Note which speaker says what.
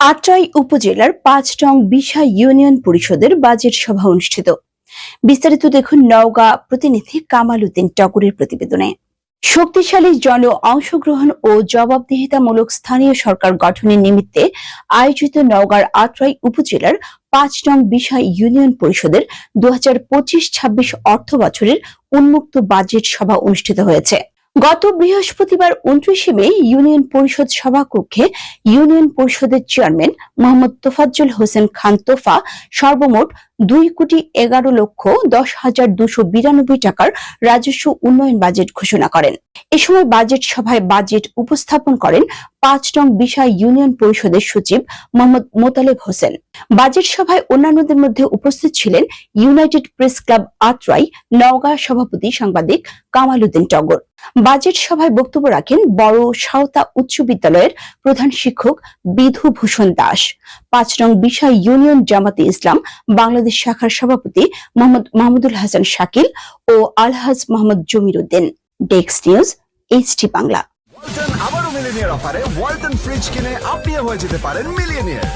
Speaker 1: আটরাই উপজেলার পাঁচ নং বিশা ইউনিয়ন পরিষদের বাজেট সভা অনুষ্ঠিত। বিস্তারিত দেখুন নওগাঁ প্রতিনিধি কামাল উদ্দিন টগরের প্রতিবেদনে। শক্তিশালী জন অংশগ্রহণ ও জবাবদিহিতামূলক স্থানীয় সরকার গঠনের নিমিত্তে আয়োজিত নওগাঁর আটরাই উপজেলার পাঁচ নং বিশা ইউনিয়ন পরিষদের দু হাজার পঁচিশ ছাব্বিশ অর্থ বছরের উন্মুক্ত বাজেট সভা অনুষ্ঠিত হয়েছে। গত বৃহস্পতিবার উনত্রিশে মে ইউনিয়ন পরিষদ সভাকক্ষে ইউনিয়ন পরিষদের চেয়ারম্যান মোহাম্মদ তোফাজ্জল হোসেন খান তোফা সর্বমোট দুই কোটি এগারো লক্ষ দশ হাজার দুশো বিরানব্বই টাকার রাজস্ব উন্নয়ন বাজেট ঘোষণা করেন। এ সময় বাজেট সভায় বাজেট উপস্থাপন করেন পাঁচ নং বিষয় ইউনিয়ন পরিষদের সচিব মোহাম্মদ মোতালেব হোসেন। বাজেট সভায় অন্যান্যদের মধ্যে উপস্থিত ছিলেন united press club Atrai Naogaon সভাপতি সাংবাদিক কামাল উদ্দিন টগর। বাজেট সভায় বক্তব্য রাখেন বড় সাঁওতা উচ্চ বিদ্যালয়ের প্রধান শিক্ষক বিধু ভূষণ দাস। পাঁচ নং বিশা ইউনিয়ন জামাতে ইসলাম, বাংলাদেশ শাখার সভাপতি মোহাম্মদ মাহমুদুল হাসান শাকিল ও আলহাজ মোহাম্মদ জমির উদ্দিন। ডেক্স নিউজ এইচটি বাংলা।
Speaker 2: আবারও মিলিনিয়ার অফারে ফ্রিজ কিনে আপনিও হয়ে যেতে পারেন মিলিয়নিয়ার।